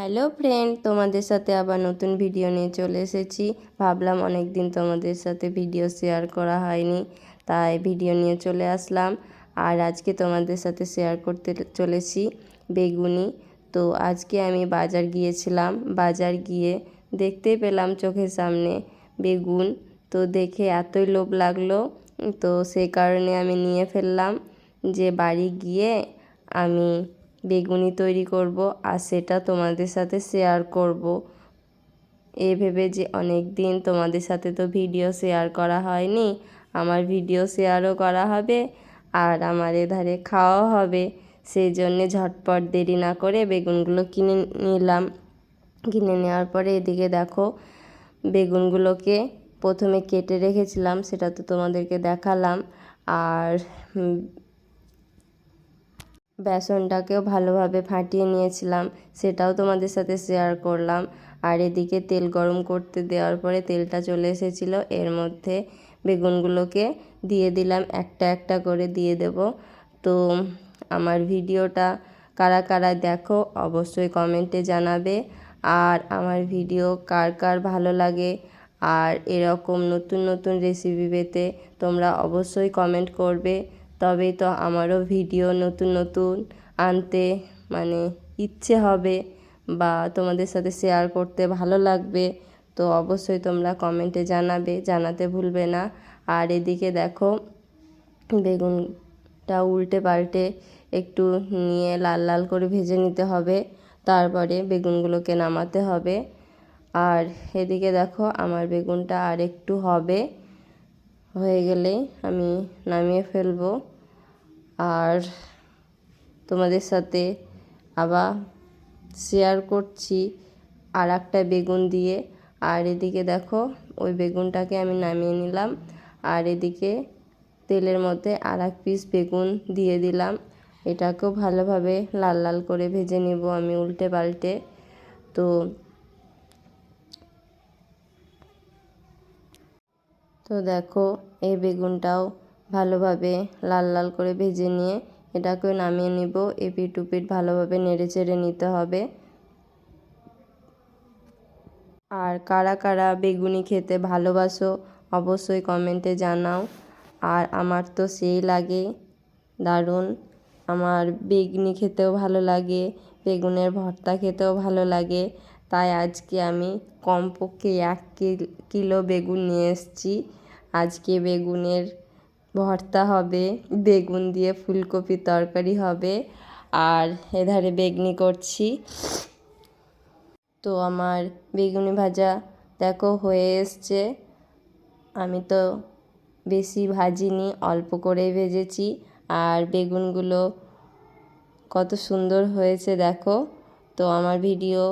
Hello friend, তোমাদের সাথে আবার নতুন ভিডিও নিয়ে চলে এসেছি। ভাবলাম অনেক দিন তোমাদের সাথে ভিডিও শেয়ার করা হয়নি, তাই ভিডিও নিয়ে চলে আসলাম। আর আজকে তোমাদের সাথে শেয়ার করতে চলেছি বেগুনি। তো আজকে আমি বাজার গিয়েছিলাম, বাজার গিয়ে দেখতেই পেলাম চোখের সামনে বেগুন। তো দেখে এতই লোভ লাগল, তো সেই কারণে আমি নিয়ে ফেললাম যে বাড়ি গিয়ে আমি বেগুনি তৈরি করব আর সেটা তোমাদের সাথে শেয়ার করব। এ ভেবে যে অনেক দিন তোমাদের সাথে তো ভিডিও শেয়ার করা হয়নি, আমার ভিডিও শেয়ারও করা হবে আর আমার এধারে খাওয়াও হবে। সেই জন্যে ঝটপট দেরি না করে বেগুনগুলো কিনে নিলাম। কিনে নেওয়ার পরে এদিকে দেখো বেগুনগুলোকে প্রথমে কেটে রেখেছিলাম, সেটা তো তোমাদেরকে দেখালাম। আর বেসনটাকেও ভালোভাবে ফাটিয়ে নিয়েছিলাম, সেটাও তোমাদের সাথে শেয়ার করলাম। আর এদিকে তেল গরম করতে দেওয়ার পরে তেলটা চলে এসেছিল, এর মধ্যে বেগুনগুলোকে দিয়ে দিলাম, একটা একটা করে দিয়ে দেব। তো আমার ভিডিওটা কারা কারা দেখো অবশ্যই কমেন্টে জানাবে। আর আমার ভিডিও কার কার ভালো লাগে আর এরকম নতুন নতুন রেসিপি পেতে তোমরা অবশ্যই কমেন্ট করবে। তবেই তো আমারও ভিডিও নতুন নতুন আনতে মানে ইচ্ছে হবে বা তোমাদের সাথে শেয়ার করতে ভালো লাগবে। তো অবশ্যই তোমরা কমেন্টে জানাবে, জানাতে ভুলবে না। আর এদিকে দেখো, বেগুনটা উল্টে পাল্টে একটু নিয়ে লাল লাল করে ভেজে নিতে হবে। তারপরে বেগুনগুলোকে নামাতে হবে। আর এদিকে দেখো, আমার বেগুনটা আর একটু হবে। হয়ে গেলে আমি নামিয়ে ফেলব। আর তোমাদের সাথে আবার শেয়ার করছি আর একটা বেগুন দিয়ে। আর এদিকে দেখো, ওই বেগুনটাকে আমি নামিয়ে নিলাম। আর এদিকে তেলের মধ্যে আর এক পিস বেগুন দিয়ে দিলাম। এটাকেও ভালোভাবে লাল লাল করে ভেজে নেব আমি উল্টে পাল্টে। তো তো দেখো, এই বেগুনটাও ভালোভাবে লাল লাল করে ভেজে নিয়ে এটাকেও নামিয়ে নিব। এপিট উপিট ভালোভাবে নেড়ে চেড়ে নিতে হবে। আর কারা কারা বেগুনি খেতে ভালোবাসো অবশ্যই কমেন্টে জানাও। আর আমার তো সেই লাগে, দারুণ। আমার বেগুনি খেতেও ভালো লাগে, বেগুনের ভর্তা খেতেও ভালো লাগে। তাই আজকে আমি কমপক্ষে এক কিলো বেগুন নিয়ে এসেছি। আজকে বেগুনের ভর্তা হবে, বেগুন দিয়ে ফুলকপি তরকারি হবে, আর এধারে বেগনি করছি। তো আমার বেগুনি ভাজা দেখো হয়ে এসছে। আমি তো বেশি ভাজিনি, অল্প করে ভেজেছি। আর বেগুনগুলো কত সুন্দর হয়েছে দেখো। তো আমার ভিডিও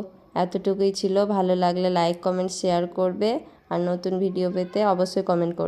এতটুকুই ছিল। ভালো লাগলে লাইক কমেন্ট শেয়ার করবে। আর নতুন ভিডিও পেতে অবশ্যই কমেন্ট করবে।